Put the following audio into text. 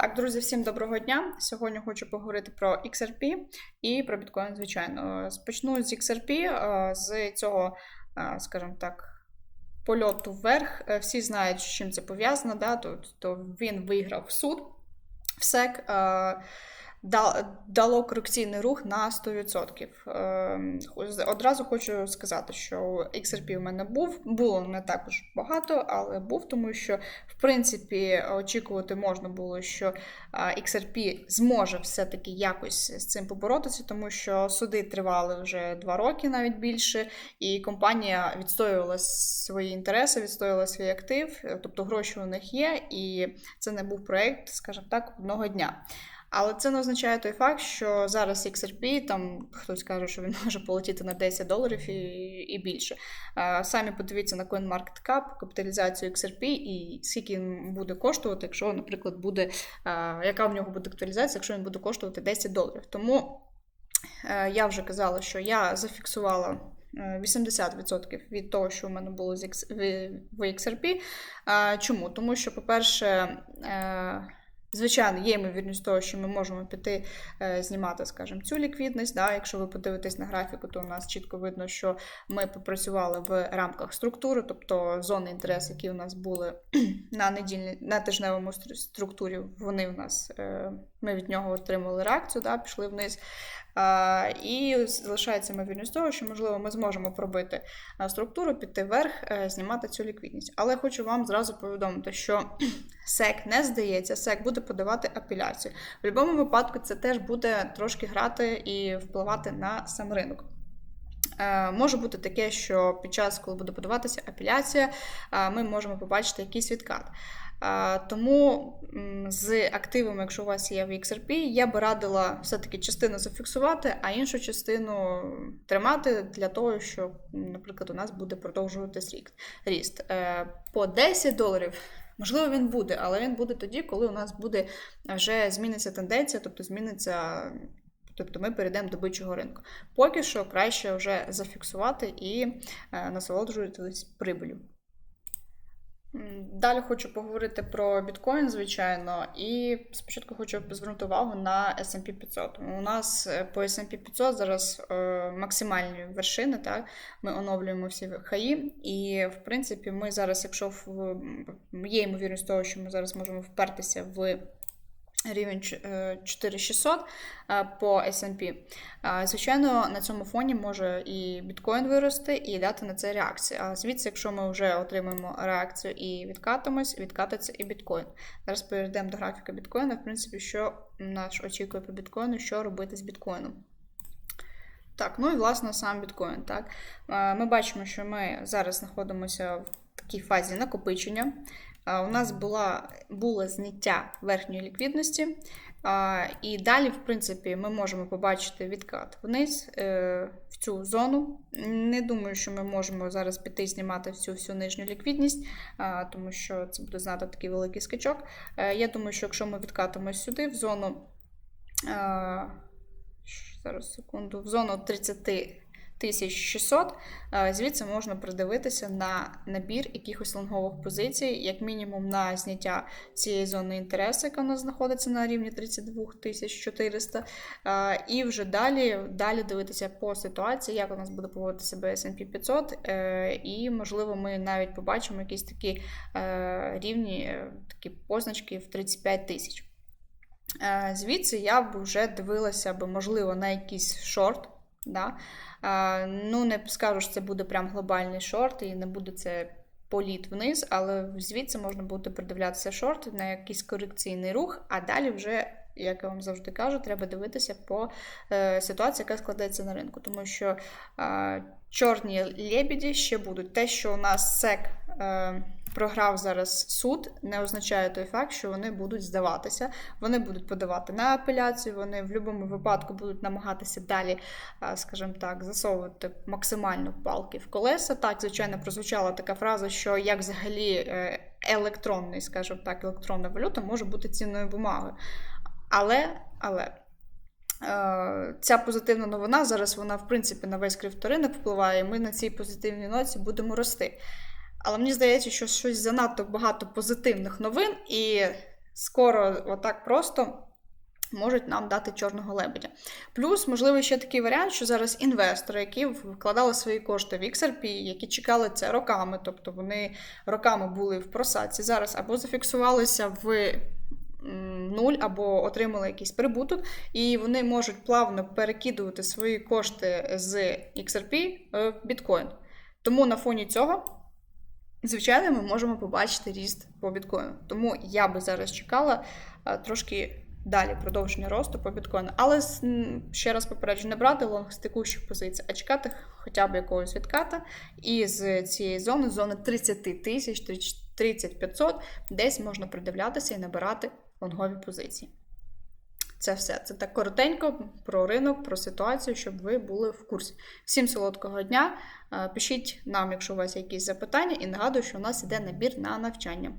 Так, друзі, всім доброго дня. Сьогодні хочу поговорити про XRP і про біткоін, звичайно. Почну з XRP, е, з цього, е, скажімо так, польоту вверх. Е, Всі знають, з чим це пов'язано. Да? То, то він виграв суд в СЕК. Да- Дало корекційний рух на 100%. Е, Одразу хочу сказати, що XRP у мене був, було не також багато, але був, тому що в принципі очікувати можна було, що XRP зможе все-таки якось з цим поборотися, тому що суди тривали вже два роки, навіть більше, і компанія відстоювала свої інтереси, відстоювала свій актив, тобто гроші у них є, і це не був проект, скажімо так, одного дня. Але це не означає той факт, що зараз XRP, там хтось каже, що він може полетіти на 10 доларів і, і більше. Самі подивіться на CoinMarketCap, капіталізацію XRP і скільки він буде коштувати, якщо, наприклад, буде, яка в нього буде актуалізація, якщо він буде коштувати 10 доларів. Тому е, я вже казала, що я зафіксувала. е, 80% від того, що у мене було в- в XRP. Чому? Тому що, по-перше, е, Звичайно, є ймовірність того, що ми можемо піти е, знімати, скажімо, цю ліквідність. Да? Якщо ви подивитесь на графіку, то у нас чітко видно, що ми попрацювали в рамках структури, тобто зони інтересу, які у нас були на недільні, на тижневому стру- структурі, вони в нас е, ми від нього отримали реакцію, да? пішли вниз. І залишається ймовірність того, що можливо ми зможемо пробити структуру, піти вверх, е, знімати цю ліквідність. Але хочу вам зразу повідомити, що СЕК не здається, СЕК буде подавати апеляцію. В будь-якому випадку це теж буде трошки грати і впливати на сам ринок. Е, Може бути таке, що під час, коли буде подаватися апеляція, ми можемо побачити якийсь відкат. Тому з активами, якщо у вас є в XRP, я би радила все-таки частину зафіксувати, а іншу частину тримати для того, щоб, наприклад, у нас буде продовжуватись ріст. Е, По 10 доларів. Можливо, він буде, але він буде тоді, коли у нас буде вже зміниться тенденція, тобто зміниться, тобто ми перейдемо до бичого ринку. Поки що краще вже зафіксувати і е, насолоджуватись прибилю. Далі хочу поговорити про біткоін, звичайно, і спочатку хочу звернути увагу на S&P 500. У нас е, по S&P 500 зараз е, максимальні вершини, так? Ми оновлюємо всі хаї, і в принципі, ми зараз, якщо в, є ймовірність того, що ми зараз можемо впертися в рівень е, 4600 е, по S&P. Е, Звичайно, на цьому фоні може і біткоін вирости, і дати на це реакцію. А звідси, якщо ми вже отримаємо реакцію і відкатимось, відкатиться і біткоін. Зараз перейдемо до графіка біткоїна. В принципі, що нас очікує по біткоїну, що робити з біткоїном. Так, ну і власне сам біткоін. Так? Е, Ми бачимо, що ми зараз знаходимося в такій фазі накопичення. У нас була, було зняття верхньої ліквідності, і далі, в принципі, ми можемо побачити відкат вниз е, в цю зону. Не думаю, що ми можемо зараз піти знімати всю всю нижню ліквідність, тому що це буде знати такий великий скачок. Е, Я думаю, що якщо ми відкатимось сюди, в зону. е, Зараз секунду, в зону 30 600, е, звідси можна придивитися на набір якихось лонгових позицій, як мінімум на зняття цієї зони інтересу, яка у нас знаходиться на рівні 32 400, е, і вже далі, далі дивитися по ситуації, як у нас буде поводити себе S&P 500, е, і, можливо, ми навіть побачимо якісь такі рівні, такі позначки в 35 тисяч. Звідси я б вже дивилася би, можливо, на якийсь шорт. Да? Е, Ну, не скажу, що це буде прям глобальний шорт, і не буде це політ вниз, але звідси можна буде придивлятися шорт на якийсь корекційний рух, а далі вже. Як я вам завжди кажу, треба дивитися по е, ситуації, яка складається на ринку. Тому що чорні лебіді ще будуть. Те, що у нас СЕК е, програв зараз суд, не означає той факт, що вони будуть здаватися. Вони будуть подавати на апеляцію, вони в будь-якому випадку будуть намагатися далі, е, скажімо так, засовувати максимально палки в колеса. Так, звичайно, прозвучала така фраза, що як взагалі е, електронний, скажімо так, електронна валюта може бути цінною бумагою. Але, але. Е, Ця позитивна новина зараз вона, в принципі, на весь криптовторинок впливає, і ми на цій позитивній ноті будемо рости. Але мені здається, що щось занадто багато позитивних новин, і скоро, отак просто. Можуть нам дати чорного лебедя. Плюс, можливо, ще такий варіант, що зараз інвестори, які вкладали свої кошти в XRP, які чекали це роками, тобто вони роками були в просадці, зараз або зафіксувалися в нуль, або отримали якийсь прибуток, і вони можуть плавно перекидувати свої кошти з XRP в біткоін. Тому на фоні цього. Звичайно, ми можемо побачити ріст по біткоїну. Тому я би зараз чекала трошки далі продовження росту по біткоїну. Але ще раз попереджу, не брати лонг з текущих позицій, а чекати хоча б якогось відката. І з цієї зони, зони 30 тисяч, 30 500, десь можна придивлятися і набирати лонгові позиції. Це все. Це так коротенько про ринок, про ситуацію, щоб ви були в курсі. Всім солодкого дня. Е, Пишіть нам, якщо у вас є якісь запитання, і нагадую, що у нас іде набір на навчання.